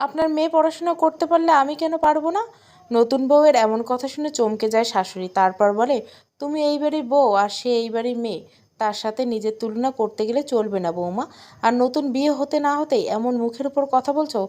আপনার মেয়ে পড়াশোনা করতে পারলে আমি কেন পারব না? নতুন বউয়ের এমন কথা শুনে চমকে যায় শাশুড়ি, তারপর বলে, তুমি এই বউ আর সে এই মেয়ে। তার সাথে নিজের তুলনা করতে গেলে চলবে না বৌমা। আর নতুন বিয়ে হতে না হতেই এমন মুখের উপর কথা বলছো?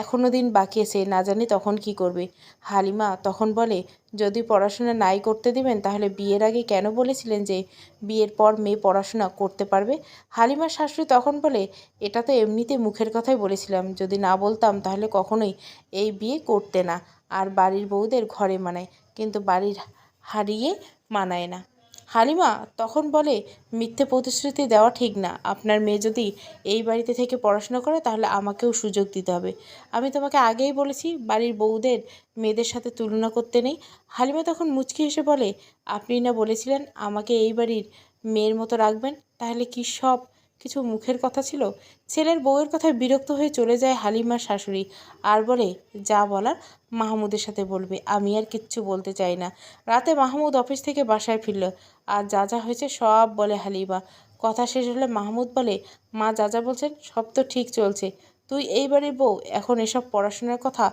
এখনও দিন বাকি আছে, না জানি তখন কি করবে। হালিমা তখন বলে, যদি পড়াশোনা নাই করতে দিবেন, তাহলে বিয়ের আগে কেন বলেছিলেন যে বিয়ের পর মেয়ে পড়াশোনা করতে পারবে? হালিমার শাশুড়ি তখন বলে, এটা তো এমনিতে মুখের কথাই বলেছিলাম। যদি না বলতাম, তাহলে কখনোই এই বিয়ে করতে না। আর বাড়ির বউদের ঘরে মানায়, কিন্তু বাড়ির হারিয়ে মানায় না। হালিমা তখন বলে, মিথ্যে প্রতিশ্রুতি দেওয়া ঠিক না। আপনার মেয়ে যদি এই বাড়িতে থেকে পড়াশোনা করে, তাহলে আমাকেও সুযোগ দিতে হবে। আমি তোমাকে আগেই বলেছি, বাড়ির বউদের মেয়েদের সাথে তুলনা করতে নেই। হালিমা তখন মুচকি এসে বলে আপনি না বলেছিলেন আমাকে এই বাড়ির মেয়ের মতো রাখবেন? তাহলে কি সব কিছু মুখের কথা ছিল? ছেলের বউয়ের কথায় বিরক্ত হয়ে চলে যায় হালিমার শাশুড়ি। আর বলে, যা বলার মাহমুদের সাথে বলবে, আমি আর কিচ্ছু বলতে চাই না। রাতে মাহমুদ অফিস থেকে বাসায় ফিরল। আর যা যা হয়েছে সব বলে হালিমা। কথা শেষ হলে মাহমুদ বলে, মা যা যা বলছেন সব তো ঠিক চলছে। তুই এই বাড়ির বউ, এখন এসব পড়াশোনার কথা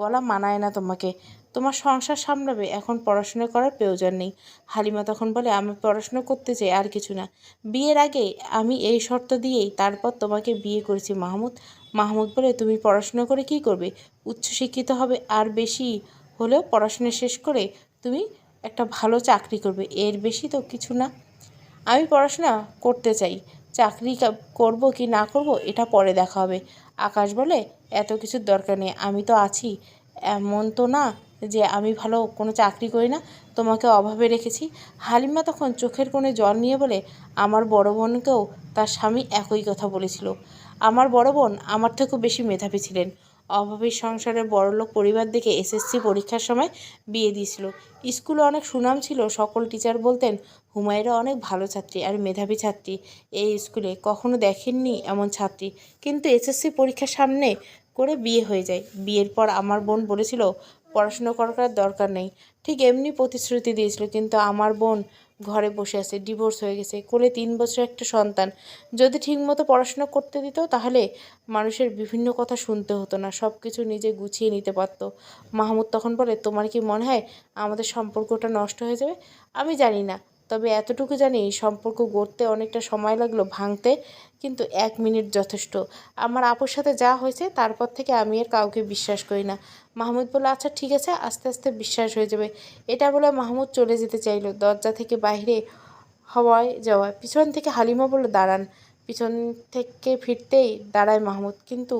বলা মানায় না তোমাকে। তোমার সংসার সামলাবে, এখন পড়াশোনা করার প্রয়োজন নেই। হালিমা তখন বলে, আমি পড়াশোনা করতে চাই আর কিছু না। বিয়ের আগে আমি এই শর্ত দিয়েই তারপর তোমাকে বিয়ে করেছি, মাহমুদ। মাহমুদ বলে, তুমি পড়াশোনা করে কি করবে? উচ্চশিক্ষিত হবে আর বেশি হলেও পড়াশোনা শেষ করে তুমি একটা ভালো চাকরি করবে। এর বেশি তো কিছু না। আমি পড়াশোনা করতে চাই। চাকরি করব কি না করব এটা পরে দেখা হবে। আকাশ বলে, এত কিছুর দরকার নেই, আমি তো আছি। এমন তো না যে আমি ভালো কোনো চাকরি করি না, তোমাকে অভাবে রেখেছি। হালিমা তখন চোখের কোণে জল নিয়ে বলে, আমার বড় বোনকেও তার স্বামী একই কথা বলেছিল। আমার বড় বোন আমার থেকেও বেশি মেধাবী ছিলেন। অভাবী সংসারের বড়লোক পরিবার দেখে এসএসসি পরীক্ষার সময় বিয়ে দিয়েছিল। স্কুলে অনেক সুনাম ছিল, সকল টিচার বলতেন, হুমায়রা অনেক ভালো ছাত্রী আর মেধাবী ছাত্রী। এই স্কুলে কখনো দেখেননি এমন ছাত্রী। কিন্তু এসএসসি পরীক্ষার সামনে করে বিয়ে হয়ে যায়। বিয়ের পর আমার বোন বলেছিল, পড়াশোনা করার দরকার নেই। ঠিক এমনি প্রতিশ্রুতি দিয়েছিল, কিন্তু আমার বোন ঘরে বসে আছে ডিভোর্স হয়ে গেছে, কোলে তিন বছর একটা সন্তান। যদি ঠিকমতো পড়াশোনা করতে দিত, তাহলে মানুষের বিভিন্ন কথা শুনতে হতো না সব কিছু নিজে গুছিয়ে নিতে পারতো। মাহমুদ তখন বলে, তোমার কি মনে হয় আমাদের সম্পর্কটা নষ্ট হয়ে যাবে? আমি জানি না। তবে এতটুকু জানি সম্পর্ক গড়তে অনেকটা সময় লাগল ভাঙতে, কিন্তু এক মিনিট যথেষ্ট। আমার আপুর সাথে যা হয়েছে তারপর থেকে আমি আর কাউকে বিশ্বাস করি না। মাহমুদ বলল আচ্ছা ঠিক আছে, আস্তে আস্তে বিশ্বাস হয়ে যাবে। এটা বলে মাহমুদ চলে যেতে চাইলো দরজা থেকে বাইরে হওয়ায় যাওয়ায়। পিছন থেকে হালিমা বলল, দাঁড়ান। পিছন থেকে ফিরতেই দাঁড়ায় মাহমুদ, কিন্তু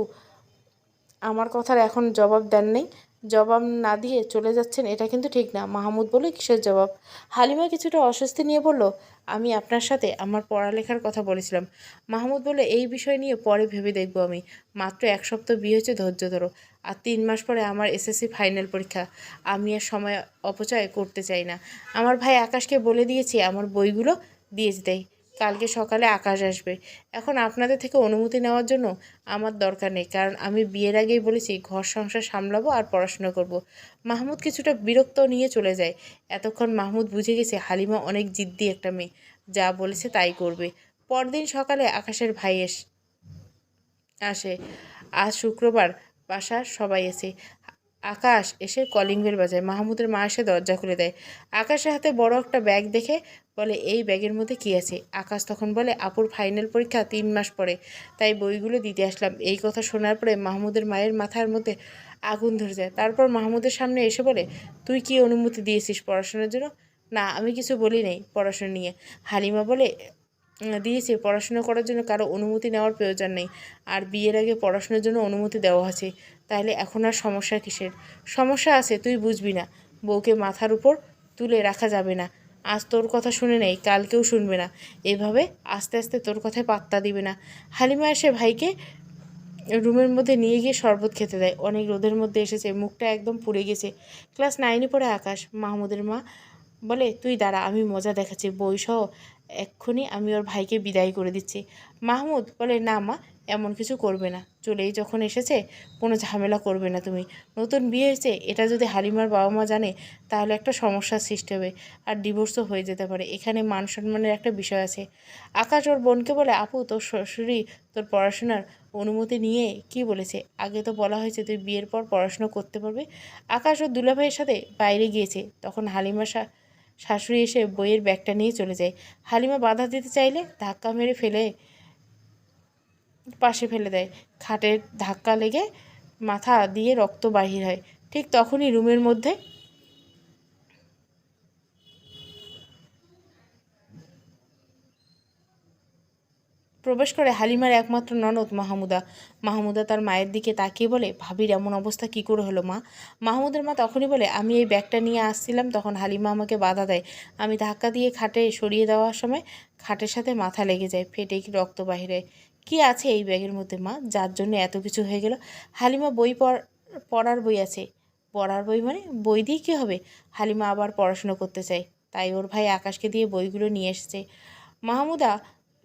আমার কথার এখন জবাব দেন নেই। জবাব না দিয়ে চলে যাচ্ছেন, এটা কিন্তু ঠিক না। মাহমুদ বলে, কিসের জবাব? হালিমা কিছুটা অস্বস্তি নিয়ে বলল, আমি আপনার সাথে আমার পড়ালেখার কথা বলেছিলাম। মাহমুদ বলে, এই বিষয় নিয়ে পরে ভেবে দেখব আমি। মাত্র এক সপ্তাহ বিয়ে হচ্ছে ধৈর্য ধরো। আর তিন মাস পরে আমার এসএসসি ফাইনাল পরীক্ষা। আমি আর সময় অপচয় করতে চাই না। আমার ভাই আকাশকে বলে দিয়েছি, আমার বইগুলো দিয়ে দেয় কালকে সকালে আকাশ আসবে। এখন আপনাদের থেকে অনুমতি নেওয়ার জন্য আমার দরকার নেই, কারণ আমি বিয়ের আগেই বলেছি ঘর সংসার সামলাবো আর পড়াশোনা করব। মাহমুদ কিছুটা বিরক্ত নিয়ে চলে যায়। এতক্ষণ মাহমুদ বুঝে গেছে হালিমা অনেক জিদ্দি একটা মেয়ে। যা বলেছে তাই করবে। পরদিন সকালে আকাশের ভাই এস, আসে। আজ শুক্রবার বাসার সবাই এসে আকাশ এসে কলিং বেল বাজায়। মাহমুদের মা এসে দরজা খুলে দেয়। আকাশের হাতে বড় একটা ব্যাগ দেখে বলে, এই ব্যাগের মধ্যে কী আছে? আকাশ তখন বলে, আপুর ফাইনাল পরীক্ষা তিন মাস পরে। তাই বইগুলো দিতে আসলাম। এই কথা শোনার পরে মাহমুদের মায়ের মাথার মধ্যে আগুন ধরে যায়। তারপর মাহমুদের সামনে এসে বলে, তুই কি অনুমতি দিয়েছিস পড়াশোনার জন্য? না, আমি কিছু বলি নাই পড়াশোনা নিয়ে। হালিমা বলে, দিয়েছি, পড়াশোনা করার জন্য কারও অনুমতি নেওয়ার প্রয়োজন নেই। আর বিয়ের আগে পড়াশোনার জন্য অনুমতি দেওয়া আছে। তাহলে এখন আর সমস্যা কিসের? সমস্যা আছে, তুই বুঝবি না। বউকে মাথার উপর তুলে রাখা যাবে না। আজ তোর কথা শুনে নেই, কালকেও শুনবে না। এভাবে আস্তে আস্তে তোর কথায় পাত্তা দিবে না। হালিমা এসে ভাইকে রুমের মধ্যে নিয়ে গিয়ে শরবত খেতে দেয়। অনেক রোদের মধ্যে এসেছে, মুখটা একদম পুড়ে গেছে। ক্লাস নাইনে পড়ে আকাশ। মাহমুদের মা বলে, তুই দাঁড়া, আমি মজা দেখাচ্ছি। বই সহ এক্ষুনি আমি ওর ভাইকে বিদায় করে দিচ্ছি। মাহমুদ বলে, না মা এমন কিছু করবে না। চলেই যখন এসেছে, কোনো ঝামেলা করবে না তুমি। নতুন বিয়ে হয়েছে, এটা যদি হালিমার বাবা মা জানে, তাহলে একটা সমস্যার সৃষ্টি হবে আর ডিভোর্সও হয়ে যেতে পারে। এখানে মান সম্মানের একটা বিষয় আছে। আকাশ ওর বোনকে বলে, আপু, তোর শ্বশুরি তোর পড়াশোনার অনুমতি নিয়ে কি বলেছে? আগে তো বলা হয়েছে তুই বিয়ের পর পড়াশোনা করতে পারবে। আকাশ ওর দুলাভাইয়ের সাথে বাইরে গিয়েছে। তখন হালিমা শা শাশুড়ি এসে বইয়ের ব্যাগটা নিয়ে চলে যায়। হালিমা বাধা দিতে চাইলে ধাক্কা মেরে ফেলে পাশে ফেলে দেয়। খাটের ধাক্কা লেগে মাথা দিয়ে রক্ত বাহির হয়। ঠিক তখনই রুমের মধ্যে প্রবেশ করে হালিমার একমাত্র ননদ মাহমুদা। মাহমুদা তার মায়ের দিকে তাকিয়ে বলে, ভাবির এমন অবস্থা কি করে হলো মা? মাহমুদের মা তখনই বলে, আমি এই ব্যাগটা নিয়ে আসছিলাম তখন হালিমা আমাকে বাধা দেয়। আমি ধাক্কা দিয়ে খাটে সরিয়ে দেওয়ার সময় খাটের সাথে মাথা লেগে যায়, ফেটে রক্ত বাহিরে কি আছে এই ব্যাগের মধ্যে, মা? যার জন্য এত কিছু হয়ে গেল। হালিমা বই পড়- পড়ার বই আছে। পড়ার বই মানে বই দিয়ে কী হবে? হালিমা আবার পড়াশুনো করতে চায়। তাই ওর ভাই আকাশকে দিয়ে বইগুলো নিয়ে এসেছে। মাহমুদা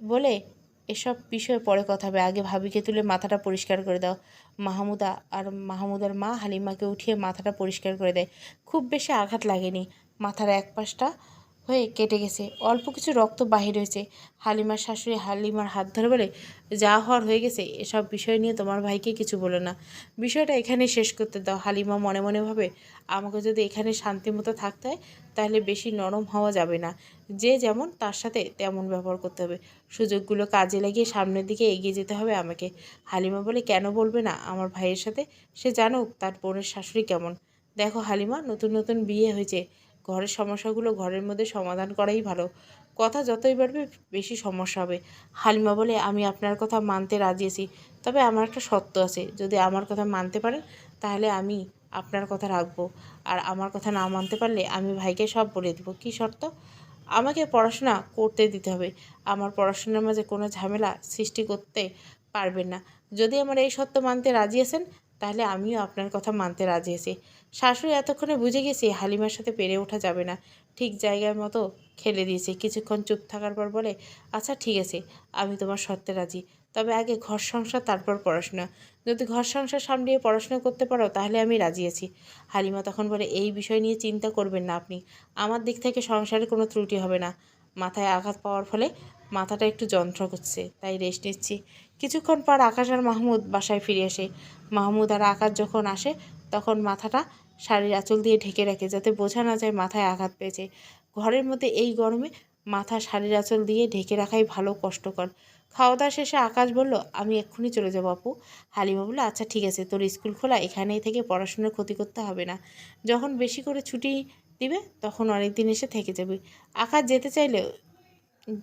বলে, এসব বিষয়ে পরে কথা হবে। আগে ভাবিকে তুলে মাথাটা পরিষ্কার করে দাও। মাহমুদা আর মাহমুদার মা হালিমাকে উঠিয়ে মাথাটা পরিষ্কার করে দেয়। খুব বেশি আঘাত লাগেনি। মাথার এক পাশটা হয়ে কেটে গেছে। অল্প কিছু রক্ত বাহির হয়েছে। হালিমার শাশুড়ি হালিমার হাত ধরে বলে, যা হওয়ার হয়ে গেছে, এসব বিষয় নিয়ে তোমার ভাইকে কিছু বলো না। বিষয়টা এখানে শেষ করতে দাও। হালিমা মনে মনে ভাবে, আমাকে যদি এখানে শান্তি মতো থাকতে হয়, তাহলে বেশি নরম হওয়া যাবে না। যে যেমন, তার সাথে তেমন ব্যবহার করতে হবে। সুযোগগুলো কাজে লাগিয়ে সামনের দিকে এগিয়ে যেতে হবে আমাকে। হালিমা বলে, কেন বলবে না? আমার ভাইয়ের সাথে সে জানুক, তার বোনের শাশুড়ি কেমন? দেখো হালিমা, নতুন নতুন বিয়ে হয়েছে। ঘরের সমস্যাগুলো ঘরের মধ্যে সমাধান করাই ভালো। কথা যতই বাড়বে, বেশি সমস্যা হবে। হালিমা বলে, আমি আপনার কথা মানতে রাজি আছি। তবে আমার একটা শর্ত আছে। যদি আমার কথা মানতে পারেন, তাহলে আমি আপনার কথা রাখব। আর আমার কথা না মানতে পারলে আমি ভাইকে সব বলে দেবো। কী শর্ত? আমাকে পড়াশোনা করতে দিতে হবে। আমার পড়াশোনার মাঝে কোনো ঝামেলা সৃষ্টি করতে পারবেন না। যদি আমার এই সত্য মানতে রাজি আছেন তাহলে আমিও আপনার কথা মানতে রাজি আছি। শাশুড়ি এতক্ষণে বুঝে গেছি হালিমার সাথে পেরে ওঠা যাবে না। ঠিক জায়গার মতো খেলে দিয়েছে। কিছুক্ষণ চুপ থাকার পর বলে আচ্ছা ঠিক আছে, আমি তোমার শর্তে রাজি। তবে আগে ঘর সংসার, তারপর পড়াশোনা। যদি ঘর সংসার সামলিয়ে পড়াশোনা করতে পারো, তাহলে আমি রাজি আছি। হালিমা তখন বলে, এই বিষয় নিয়ে চিন্তা করবেন না আপনি। আমার দিক থেকে সংসারে কোনো ত্রুটি হবে না। মাথায় আঘাত পাওয়ার ফলে মাথাটা একটু যন্ত্র করছে, তাই রেস্ট নিচ্ছি। কিছুক্ষণ পর আকাশ আর মাহমুদ বাসায় ফিরে আসে। মাহমুদ আর আকাশ যখন আসে, তখন মাথাটা শাড়ির আঁচল দিয়ে ঢেকে রাখে যাতে বোঝা না যায় মাথায় আঘাত পেয়েছে। ঘরের মধ্যে এই গরমে মাথা শাড়ির আঁচল দিয়ে ঢেকে রাখাই ভালো কষ্টকর। খাওয়া দাওয়া শেষে আকাশ বলল, আমি এক্ষুনি চলে যাব আপু। হালিমা বলল আচ্ছা ঠিক আছে, তোর স্কুল খোলা, এখানেই থেকে পড়াশোনার ক্ষতি করতে হবে না। যখন বেশি করে ছুটি দিবে, তখন অনেক দিন এসে থেকে যাবে। আকাশ যেতে চাইলে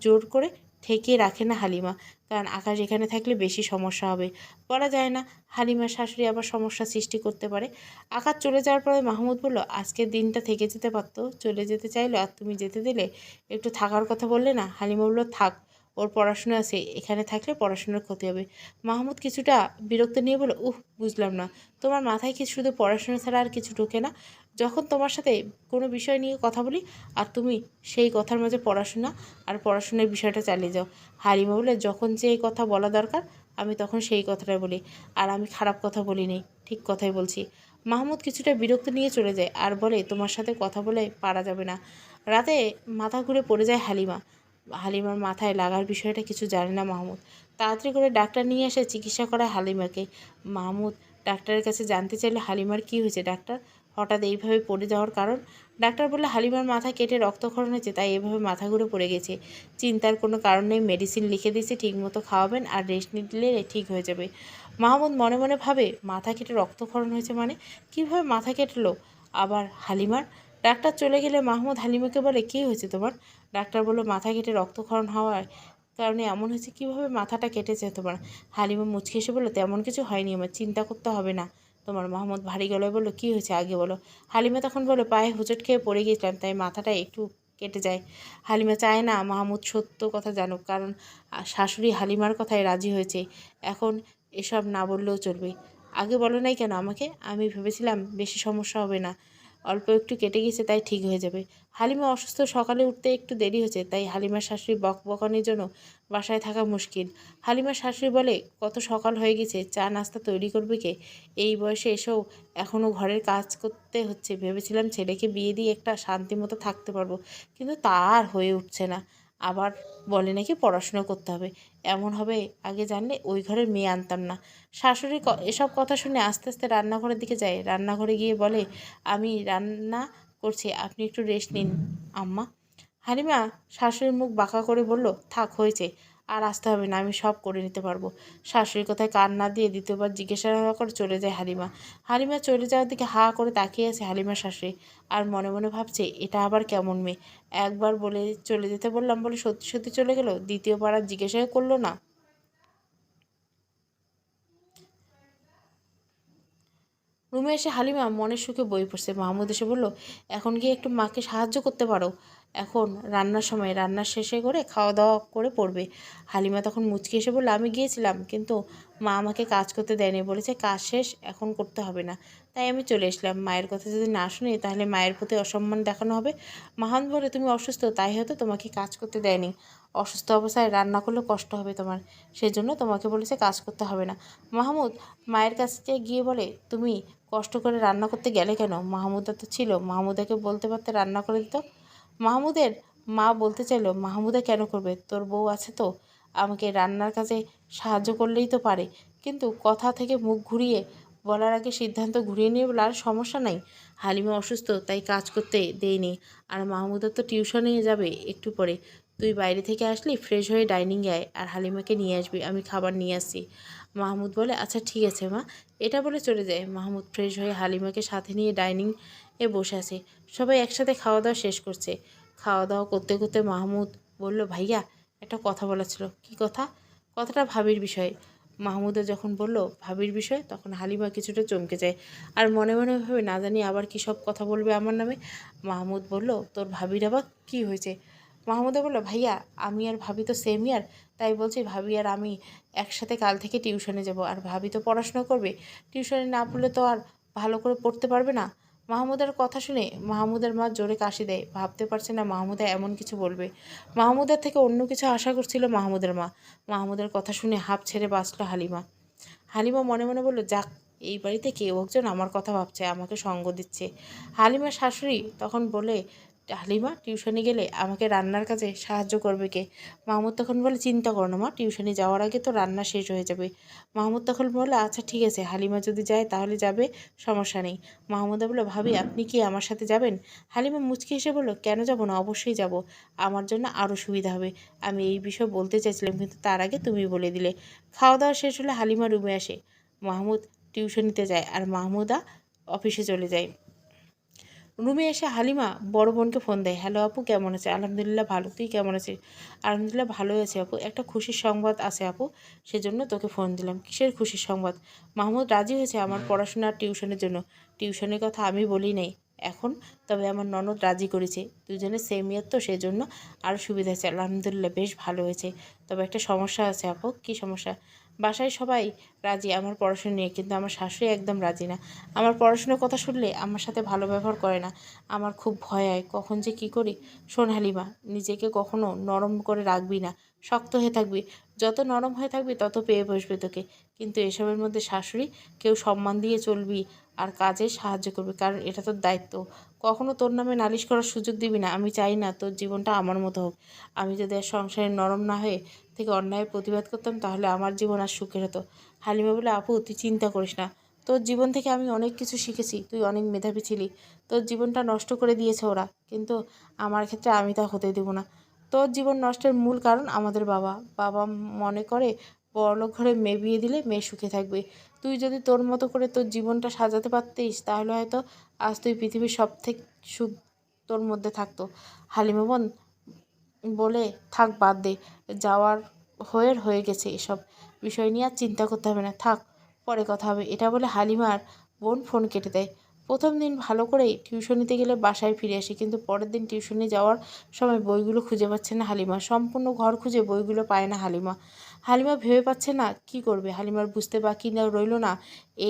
জোর করে ঠেকিয়ে রাখে না হালিমা, কারণ আকাশ এখানে থাকলে বেশি সমস্যা হবে। বলা যায় না, হালিমার শাশুড়ি আবার সমস্যা সৃষ্টি করতে পারে। আকাশ চলে যাওয়ার পরে মাহমুদ বলল, আজকের দিনটা থেকে যেতে পারতো, চলে যেতে চাইলো, আর তুমি যেতে দিলে? একটু থাকার কথা বললে না? হালিমা বলল, থাক। ওর পড়াশোনা আছে, এখানে থাকলে পড়াশোনার ক্ষতি হবে। মাহমুদ কিছুটা বিরক্ত নিয়ে বলে উহ, বুঝলাম না। তোমার মাথায় কি শুধু পড়াশোনা ছাড়া আর কিছু ঢোকে না? যখন তোমার সাথে কোনো বিষয় নিয়ে কথা বলি, আর তুমি সেই কথার মাঝে পড়াশোনা আর পড়াশোনার বিষয়টা চালিয়ে যাও। হালিমা বলে যখন যে এই কথা বলা দরকার, আমি তখন সেই কথাটাই বলি। আর আমি খারাপ কথা বলিনি, ঠিক কথাই বলছি। মাহমুদ কিছুটা বিরক্ত নিয়ে চলে যায় আর বলে, তোমার সাথে কথা বলে পারা যাবে না। রাতে মাথা ঘুরে পড়ে যায় হালিমা। হালিমার মাথায় লাগার বিষয়টা কিছু জানে না মাহমুদ। তাড়াতাড়ি করে ডাক্তার নিয়ে এসে চিকিৎসা করায় হালিমাকে। মাহমুদ ডাক্তারের কাছে জানতে চাইলে হালিমার কি হয়েছে? ডাক্তার হঠাৎ এইভাবে পড়ে যাওয়ার কারণ? ডাক্তার বললে, হালিমার মাথা কেটে রক্তক্ষরণ হয়েছে, তাই এভাবে মাথা ঘুরে পড়ে গেছে। চিন্তার কোনো কারণ নেই মেডিসিন লিখে দিয়েছে, ঠিকমতো খাওয়াবেন আর রেস্ট নিলে ঠিক হয়ে যাবে। মাহমুদ মনে মনে ভাবে, মাথা কেটে রক্তক্ষরণ হয়েছে মানে? কীভাবে মাথা কেটলো? আবার, হালিমার ডাক্তার চলে গেলে মাহমুদ হালিমাকে বলে, কী হয়েছে তোমার? ডাক্তার বলল, মাথা কেটে রক্তক্ষরণ হওয়ার কারণে এমন হয়েছে, কীভাবে মাথাটা কেটেছে তোমার? হালিমা মুচকে এসে বলল, তেমন কিছু হয়নি, আমার চিন্তা করতে হবে না। তোমার মাহমুদ ভারী গলায় বলল, কী হয়েছে আগে বলো। হালিমা তখন বলল, পায়ে হুচট খেয়ে পড়ে গিয়েছিলাম, তাই মাথাটা একটু কেটে যায়। হালিমা চায় না মাহমুদ সত্য কথা জানুক, কারণ শাশুড়ি হালিমার কথায় রাজি হয়েছে। এখন এসব না বললেও চলবে। আগে বলো নাই কেন আমাকে? আমি ভেবেছিলাম বেশি সমস্যা হবে না। অল্প একটু কেটে গেছে, তাই ঠিক হয়ে যাবে। হালিমা অসুস্থ, সকালে উঠতে একটু দেরি হয়েছে, তাই হালিমার শাশুড়ি বক বকানির জন্য বাসায় থাকা মুশকিল। হালিমার শাশুড়ি বলে, কত সকাল হয়ে গেছে, চা নাস্তা তৈরি করবে কে? এই বয়সে এসেও এখনও ঘরের কাজ করতে হচ্ছে। ভেবেছিলাম ছেলেকে বিয়ে দিয়ে একটা শান্তি মতো থাকতে পারব, কিন্তু তা আর হয়ে উঠছে না। আবার বলে নাকি পড়াশুনো করতে হবে। এমন হবে, আগে জানলে ওই ঘরের মেয়ে আনতাম না। শাশুড়ি এসব কথা শুনে আস্তে আস্তে রান্নাঘরের দিকে যায়। রান্নাঘরে গিয়ে বলে, আমি রান্না করছি, আপনি একটু রেস্ট নিন, আম্মা। হালিমা শাশুড়ির মুখ বাঁকা করে বলল, থাক, হয়েছে। আর আসতে হবে না, আমি সব করে নিতে পারব। শাশুড়ির কথায় কান না দিয়ে দ্বিতীয়বার জিজ্ঞাসা করে, চলে যায় হালিমা। হালিমা চলে যাওয়ার দিকে হা করে তাকিয়ে আছে হালিমার শাশুড়ি আর মনে মনে ভাবছে, এটা আবার কেমন মেয়ে? একবার বলে চলে যেতে বললাম, বলে, সত্যি সত্যি চলে গেল? দ্বিতীয়বার আর জিজ্ঞাসা করল না? রুমে এসে হালিমা মনের সুখে বই পড়ছে। মাহমুদ এসে বলল, এখন গিয়ে একটু মাকে সাহায্য করতে পারো। এখন রান্নার সময়, রান্না শেষে করে খাওয়া দাওয়া করে পড়বে। হালিমা তখন মুচকি এসে বলল, আমি গিয়েছিলাম, কিন্তু মা আমাকে কাজ করতে দেয়নি। বলেছে, কাজ শেষ, এখন করতে হবে না। তাই আমি চলে এসলাম মায়ের কথা যদি না শুনি, তাহলে মায়ের প্রতি অসম্মান দেখানো হবে। মাহান বলে, তুমি অসুস্থ, তাই হয়তো তোমাকে কাজ করতে দেয়নি। অসুস্থ অবস্থায় রান্না করলে কষ্ট হবে তোমার। সেজন্য তোমাকে বলেছে, কাজ করতে হবে না। মাহমুদ মায়ের কাছে গিয়ে বলে, তুমি কষ্ট করে রান্না করতে গেলে কেন? মাহমুদা তো ছিল। মাহমুদাকে বলতে পারতে রান্না করে দিত। মাহমুদের মা বলতে চাইলো, মাহমুদা কেন করবে? তোর বউ আছে তো। আমাকে রান্নার কাজে সাহায্য করলেই তো পারে। কিন্তু কথা থেকে মুখ ঘুরিয়ে বলার আগে সিদ্ধান্ত ঘুরিয়ে নিয়ে বলে, আর সমস্যা নাই। হালিমা অসুস্থ, তাই কাজ করতে দেয়নি। আর মাহমুদা তো টিউশনে যাবে একটু পরে। তুই বাইরে থেকে আসলি, ফ্রেশ হয়ে ডাইনিংয়ে আয়। আর হালিমাকে নিয়ে আসবি, আমি খাবার নিয়ে আসছি। মাহমুদ বলে আচ্ছা ঠিক আছে মা। এটা বলে চলে যায়। মাহমুদ ফ্রেশ হয়ে হালিমাকে সাথে নিয়ে ডাইনিং এ বসে আছে। সবাই একসাথে খাওয়া দাওয়া শেষ করছে। খাওয়া দাওয়া করতে করতে মাহমুদ বলল, ভাইয়া, একটা কথা বলা ছিল। কী কথা? কথাটা ভাবির বিষয়। মাহমুদা যখন বলল, ভাবির বিষয়? তখন হালিমা কিছুটা চমকে যায়। আর মনে মনে ভাবে না জানি আবার কী সব কথা বলবে আমার নামে? মাহমুদ বলল, তোর ভাবির আবার কী হয়েছে? মাহমুদা বলল, ভাইয়া, আমি আর ভাবি তো সেম ইয়ার তাই বলছি ভাবি আর আমি একসাথে কাল থেকে টিউশনে যাব। আর ভাবি তো পড়াশোনা করবে টিউশনে না পড়লে তো আর ভালো করে পড়তে পারবে না। মাহমুদের কথা শুনে মাহমুদের মা জোরে কাশি দেয়। ভাবতে পারছে না মাহমুদা এমন কিছু বলবে। মাহমুদের থেকে অন্য কিছু আশা করছিল মাহমুদের মা। মাহমুদের কথা শুনে হাঁপ ছেড়ে বাঁচলো হালিমা। হালিমা মনে মনে বলল, যাক, এই বাড়িতে কেউ একজন আমার কথা ভাবছে, আমাকে সঙ্গ দিচ্ছে। হালিমার শাশুড়ি তখন বলে হালিমা টিউশনে গেলে আমাকে রান্নার কাজে সাহায্য করবে কে? মাহমুদ তখন বলে, চিন্তা করো না মা, টিউশনে যাওয়ার আগে তো রান্না শেষ হয়ে যাবে। মাহমুদ তখন বলে আচ্ছা ঠিক আছে, হালিমা যদি যায় তাহলে যাবে, সমস্যা নেই। মাহমুদা বলে, ভাবি, আপনি কি আমার সাথে যাবেন? হালিমা মুচকি এসে বলল, কেন যাব না? অবশ্যই যাব। আমার জন্য আরও সুবিধা হবে। আমি এই বিষয়ে বলতে চাইছিলাম কিন্তু তার আগে তুমি বলে দিলে। খাওয়া দাওয়া শেষ হলে হালিমা রুমে আসে। মাহমুদ টিউশনিতে যায় আর মাহমুদা অফিসে চলে যায়। রুমে এসে হালিমা বড় বোনকে ফোন দেয় হ্যালো আপু, কেমন আছে? আলহামদুলিল্লাহ ভালো, তুই কেমন আছিস? আলহামদুলিল্লাহ ভালোই আছে আপু, একটা খুশির সংবাদ আছে আপু, সেজন্য তোকে ফোন দিলাম। কিসের খুশির সংবাদ? মাহমুদ রাজি হয়েছে আমার পড়াশোনা আর টিউশনের জন্য। টিউশনের কথা আমি বলি নাই। এখন তবে আমার ননদ রাজি করেছে। দুজনে সেম ইয়ার তো, সেজন্য আরও সুবিধা হয়েছে। আলহামদুলিল্লাহ, বেশ ভালো হয়েছে। তবে একটা সমস্যা আছে আপু, কী সমস্যা? বাসায় সবাই রাজি, আমার পড়াশোনা নিয়ে। কিন্তু আমার শাশুড়ি একদম রাজি না। আমার পড়াশোনার কথা শুনলে আমার সাথে ভালো ব্যবহার করে না। আমার খুব ভয় হয়, কখন যে কি করি। শোন হালিমা, নিজেকে কখনো নরম করে রাখবি না। শক্ত হয়ে থাকবি। যত নরম হয়ে থাকবি, তত পেয়ে বসবে তোকে। কিন্তু এসবের মধ্যে শাশুড়ি কেউ সম্মান দিয়ে চলবি আর কাজে সাহায্য করবে, কারণ এটা তোর দায়িত্ব। কখনো তোর নামে নালিশ করার সুযোগ দিবি না। আমি চাই না তোর জীবনটা আমার মতো হোক। আমি যদি আর সংসারে নরম না হয়ে থেকে অন্যায় প্রতিবাদ করতাম, তাহলে আমার জীবন আর সুখের হতো। হালিমা বলে, আপু, তুই চিন্তা করিস না। তোর জীবন থেকে আমি অনেক কিছু শিখেছি। তুই অনেক মেধাবী ছিলি। তোর জীবনটা নষ্ট করে দিয়েছে ওরা। কিন্তু আমার ক্ষেত্রে আমি তা হতে দেবো না। তোর জীবন নষ্টের মূল কারণ আমাদের বাবা। বাবা মনে করে, বড়লোক ঘরে মেয়ে বিয়ে দিলে মেয়ে সুখে থাকবে। তুই যদি তোর মতো করে তোর জীবনটা সাজাতে পারতিস, তাহলে হয়তো আজ তুই পৃথিবীর সব থেকে সুখ তোর মধ্যে থাকতো। হালিমা বোন বলে, থাক, বাদ দে। যাওয়ার হয়ে হয়ে গেছে এসব। বিষয় নিয়ে আর চিন্তা করতে হবে না। থাক, পরে কথা হবে। এটা বলে হালিমার বোন ফোন কেটে দেয়। প্রথম দিন ভালো করেই টিউশনিতে গেলে বাসায় ফিরে আসে, কিন্তু পরের দিন টিউশনি যাওয়ার সময় বইগুলো খুঁজে পাচ্ছে না হালিমা। সম্পূর্ণ ঘর খুঁজে বইগুলো পায় না হালিমা। হালিমা ভেবে পাচ্ছে না, কি করবে? হালিমার বুঝতে বাকি না, রইল না।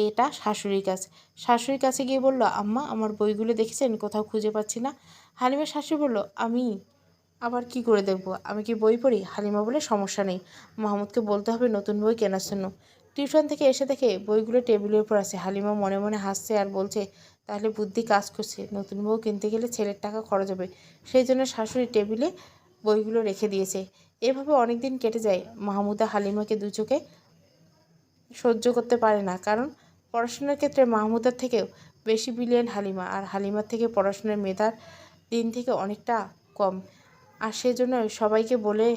এটা শাশুড়ির কাছে। শাশুড়ির কাছে গিয়ে বলল, আম্মা, আমার বইগুলো দেখেছেন? কোথাও খুঁজে পাচ্ছি না। হালিমার শাশুড়ি বলল, আমি আবার কি করে দেখব? আমি কি বই পড়ি? হালিমা বলে, সমস্যা নেই। মাহমুদকে বলতে হবে, নতুন বই কেনার জন্য। টিউশন থেকে এসে দেখে বইগুলো টেবিলের উপর আছে। হালিমা মনে মনে হাসছে আর বলছে, তাহলে বুদ্ধি কাজ করছে। নতুন বউ কিনতে গেলে ছেলের টাকা খরচ হবে। সেই জন্য শাশুড়ি টেবিলে বইগুলো রেখে দিয়েছে। এভাবে অনেক দিন কেটে যায়। মাহমুদা হালিমাকে দু চোখে সহ্য করতে পারে না। কারণ পড়াশোনার ক্ষেত্রে মাহমুদার থেকেও বেশি বিলিয়ন হালিমা। আর হালিমার থেকে পড়াশোনার মেধার দিন থেকে অনেকটা কম। আর সেজন্য সবাইকে বলে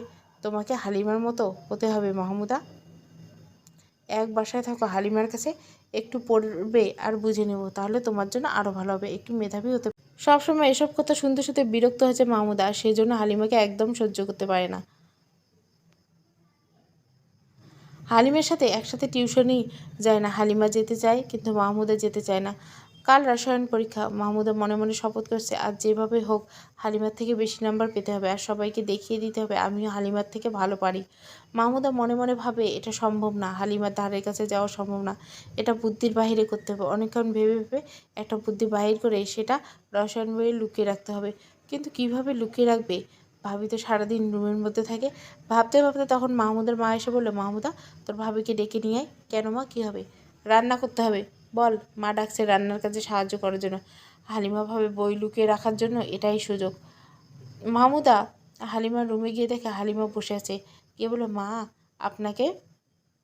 তোমাকে হালিমার মতো হতে হবে, মাহমুদা। এক বাসায় থাকো হালিমার কাছে, একটু পড়বে আর বুঝে নেব, তাহলে তোমার জন্য আরও ভালো হবে, একটু মেধাবী হতে সবসময় এসব কথা শুনতে শুনতে বিরক্ত হয়েছে মাহমুদা, আর সেই জন্য হালিমাকে একদম সহ্য করতে পারে না। হালিমের সাথে একসাথে টিউশনই যায় না, হালিমা যেতে চায়, কিন্তু মাহমুদা যেতে চায় না। কাল রসায়ন পরীক্ষা। মাহমুদা মনে মনে শপথ করছে আজ যেভাবে হোক, হালিমার থেকে বেশি নাম্বার পেতে হবে আর সবাইকে দেখিয়ে দিতে হবে, আমিও হালিমার থেকে ভালো পারি। মাহমুদা মনে মনে ভাবে, এটা সম্ভব না, হালিমার ধারের কাছে যাওয়া সম্ভব না। এটা বুদ্ধির বাহিরে করতে হবে। অনেকক্ষণ ভেবে ভেবে একটা বুদ্ধি বাহির করে সেটা রসায়ন বইয়ে লুকিয়ে রাখতে হবে। কিন্তু কীভাবে লুকিয়ে রাখবে? ভাবি তো সারাদিন রুমের মধ্যে থাকে। ভাবতে ভাবতে তখন মাহমুদের মা এসে বলল, মাহমুদা, তোর ভাবিকে ডেকে নিয়ে আয়। কেন মা? কী হবে? রান্না করতে হবে। বল, মা ডাকছে রান্নার কাজে সাহায্য করার জন্য। হালিমা ভাবে বই লুকিয়ে রাখার জন্য এটাই সুযোগ। মাহমুদা হালিমার রুমে গিয়ে দেখে হালিমা বসে আছে। গিয়ে বলে মা, আপনাকে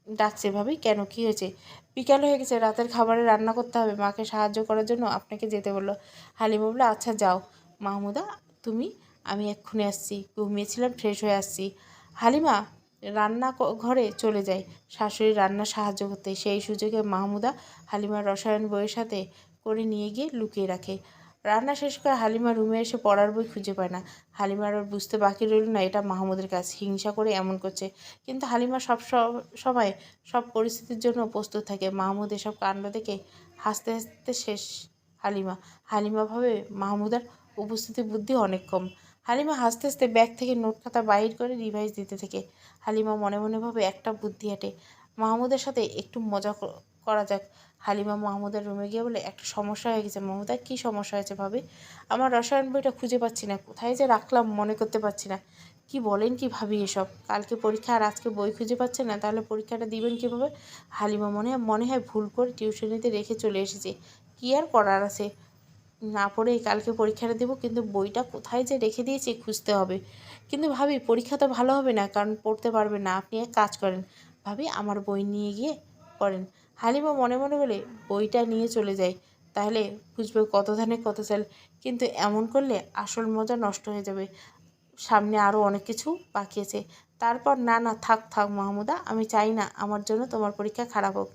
ডাকছে ভাবি? কেন? কি হয়েছে? বিকাল হয়ে গেছে, রাতের খাবারে রান্না করতে হবে। মাকে সাহায্য করার জন্য আপনাকে যেতে বলল। হালিমা বলল আচ্ছা যাও। মাহমুদা তুমি? আমি এক্ষুনি আসছি। ঘুমিয়েছিলাম, ফ্রেশ হয়ে আসছি। হালিমা রান্না ঘরে চলে যায়। শাশুড়ি রান্না সাহায্য করতে। সেই সুযোগে মাহমুদা হালিমার রসায়ন বইয়ের সাথে করে নিয়ে গিয়ে লুকিয়ে রাখে। রান্না শেষ করে হালিমা রুমে এসে পড়ার বই খুঁজে পায় না। হালিমার আর বুঝতে বাকি রইল না, এটা মাহমুদের কাজ। হিংসা করে এমন করছে। কিন্তু হালিমা সব সময় সব পরিস্থিতির জন্য প্রস্তুত থাকে। মাহমুদ এসব কাণ্ড দেখে হাসতে হাসতে শেষ। হালিমা হালিমা ভাবে মাহমুদার উপস্থিতি বুদ্ধি অনেক কম। হালিমা হাসতে হাসতে ব্যাগ থেকে নোট খাতা বাইর করে রিভাইজ দিতে থাকে। হালিমা মনে মনে ভাবে একটা বুদ্ধি হাঁটে। মাহমুদের সাথে একটু মজা করা যাক। হালিমা মাহমুদের রুমে গিয়ে বলে, একটা সমস্যা হয়ে গেছে মাহমুদা, কী সমস্যা হয়েছে ভাবে? আমার রসায়ন বইটা খুঁজে পাচ্ছি না, কোথায় যে রাখলাম মনে করতে পারছি না। কি বলেন কি ভাবি এসব? কালকে পরীক্ষা আর আজকে বই খুঁজে পাচ্ছেন না, তাহলে পরীক্ষাটা দিবেন কীভাবে? হালিমা মনে হয় মনে হয় ভুল করে টিউশনিতে রেখে চলে এসেছে। কী আর করার আছে? না পড়ে কালকে পরীক্ষাটা দেবো, কিন্তু বইটা কোথায় যে রেখে দিয়েছি খুঁজতে হবে। কিন্তু ভাবি, পরীক্ষা তো ভালো হবে না, কারণ পড়তে পারবে না। আপনি এক কাজ করেন, ভাবি আমার বই নিয়ে গিয়ে পড়েন। হালিমা মনে মনে বলে, বইটা নিয়ে চলে যায় তাহলে বুঝবে কত ধানে কত চাল। কিন্তু এমন করলে আসল মজা নষ্ট হয়ে যাবে। সামনে আরও অনেক কিছু বাকি আছে। তারপর, না না, থাক থাক মাহমুদা, আমি চাই না, আমার জন্য তোমার পরীক্ষা খারাপ হোক।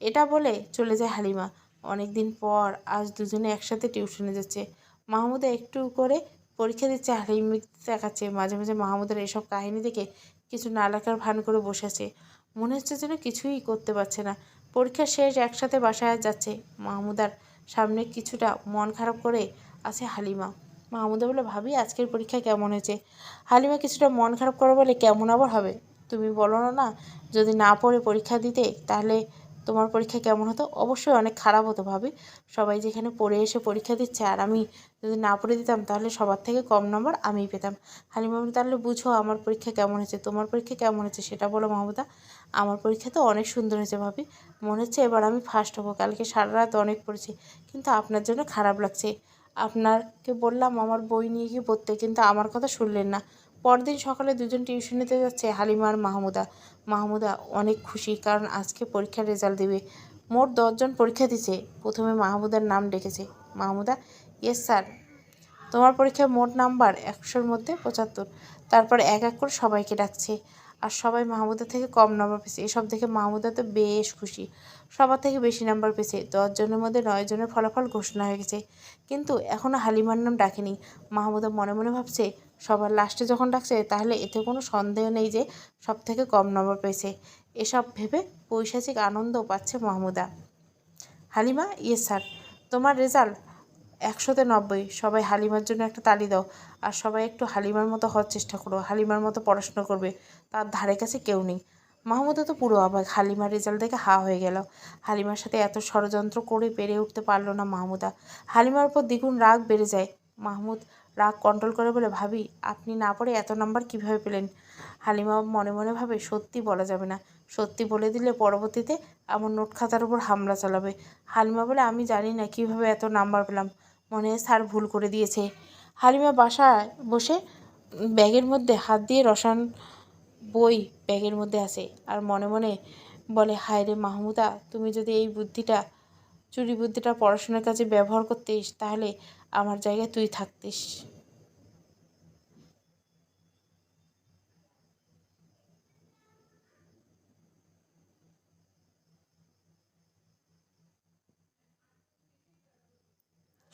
এটা বলে চলে যায় হালিমা। অনেক দিন পর আজ দুজনে একসাথে টিউশনে যাচ্ছে। মাহমুদা একটু করে পরীক্ষা দিচ্ছে হালিম দেখাচ্ছে, মাঝে মাঝে মাহমুদের এসব কাহিনী দেখে কিছু না লেখার ভান করে বসে আছে। মনে হচ্ছে যেন কিছুই করতে পারছে না। পরীক্ষা শেষ, একসাথে বাসায় যাচ্ছে। মাহমুদার সামনে কিছুটা মন খারাপ করে আছে হালিমা। মাহমুদা বলে, ভাবি, আজকের পরীক্ষা কেমন হয়েছে? হালিমা কিছুটা মন খারাপ করে বলে, কেমন আবার হবে? তুমি বলো না না। যদি না পড়ে পরীক্ষা দিতে, তাহলে তোমার পরীক্ষা কেমন হতো? অবশ্যই অনেক খারাপ হতো ভাবি। সবাই যেখানে পড়ে এসে পরীক্ষা দিচ্ছে আর আমি যদি না পড়ে দিতাম তাহলে সবার থেকে কম নম্বর আমিই পেতাম। হালিমা বলে, তাহলে বুঝো আমার পরীক্ষা কেমন হয়েছে? তোমার পরীক্ষা কেমন হয়েছে? সেটা বলো মাহমুদা। আমার পরীক্ষা তো অনেক সুন্দর হয়েছে ভাবি। মনে হচ্ছে এবার আমি ফার্স্ট হব। কালকে সারা রাত অনেক পড়েছি। কিন্তু আপনার জন্য খারাপ লাগছে। আপনাকে বললাম আমার বই নিয়ে গিয়ে পড়তে কিন্তু আমার কথা শুনলেন না। পরদিন সকালে দুজন টিউশনিতে যাচ্ছে হালিমা আর মাহমুদা। মাহমুদা অনেক খুশি কারণ আজকে পরীক্ষার রেজাল্ট দেবে। মোট দশজন পরীক্ষা দিছে। প্রথমে মাহমুদার নাম ডেকেছে। মাহমুদা ইয়েস স্যার তোমার পরীক্ষায় মোট নাম্বার একশোর মধ্যে পঁচাত্তর। তারপর এক এক করে সবাইকে ডাকছে। আর সবাই মাহমুদা থেকে কম নাম্বার পেয়েছে। এসব দেখে মাহমুদা তো বেশ খুশি। সবার থেকে বেশি নাম্বার পেয়েছে। দশজনের মধ্যে নয় জনের ফলাফল ঘোষণা হয়ে গেছে। কিন্তু এখনও হালিমার নাম ডাকেনি। মাহমুদা মনে মনে ভাবছে সবার লাস্টে যখন ডাকছে, তাহলে এতে কোনো সন্দেহ নেই যে সব থেকে কম নম্বর পেয়েছে। এসব ভেবে পৈশাচিক আনন্দ পাচ্ছে মাহমুদা। হালিমা, ইয়েস স্যার, তোমার রেজাল্ট একশোতে নব্বই। সবাই হালিমার জন্য একটা তালি দাও আর সবাই একটু হালিমার মতো হওয়ার চেষ্টা করো। হালিমার মতো পড়াশোনা করবে, তার ধারে কাছে কেউ নেই। মাহমুদা তো পুরো অবাক। হালিমার রেজাল্ট দেখে হা হয়ে গেল। হালিমার সাথে এত ষড়যন্ত্র করে পেরে উঠতে পারল না মাহমুদা। হালিমার উপর দ্বিগুণ রাগ বেড়ে যায়। মাহমুদ রাগ কন্ট্রোল করে বলে, ভাবি, আপনি না পড়ে এত নাম্বার কীভাবে পেলেন? হালিমা মনে মনে ভাবে, সত্যি বলা যাবে না। সত্যি বলে দিলে পরবর্তীতে আমার নোট খাতার উপর হামলা চালাবে। হালিমা বলে, আমি জানি না কীভাবে এত নাম্বার পেলাম। মনে স্যার ভুল করে দিয়েছে। হালিমা বাসায় বসে ব্যাগের মধ্যে হাত দিয়ে রসান বই ব্যাগের মধ্যে আছে আর মনে মনে বলে, হায় রে মাহমুদা, তুমি যদি এই বুদ্ধিটা, চুরি বুদ্ধিটা পড়াশোনার কাজে ব্যবহার করতিস, তাহলে আমার জায়গায় তুই থাকতিস।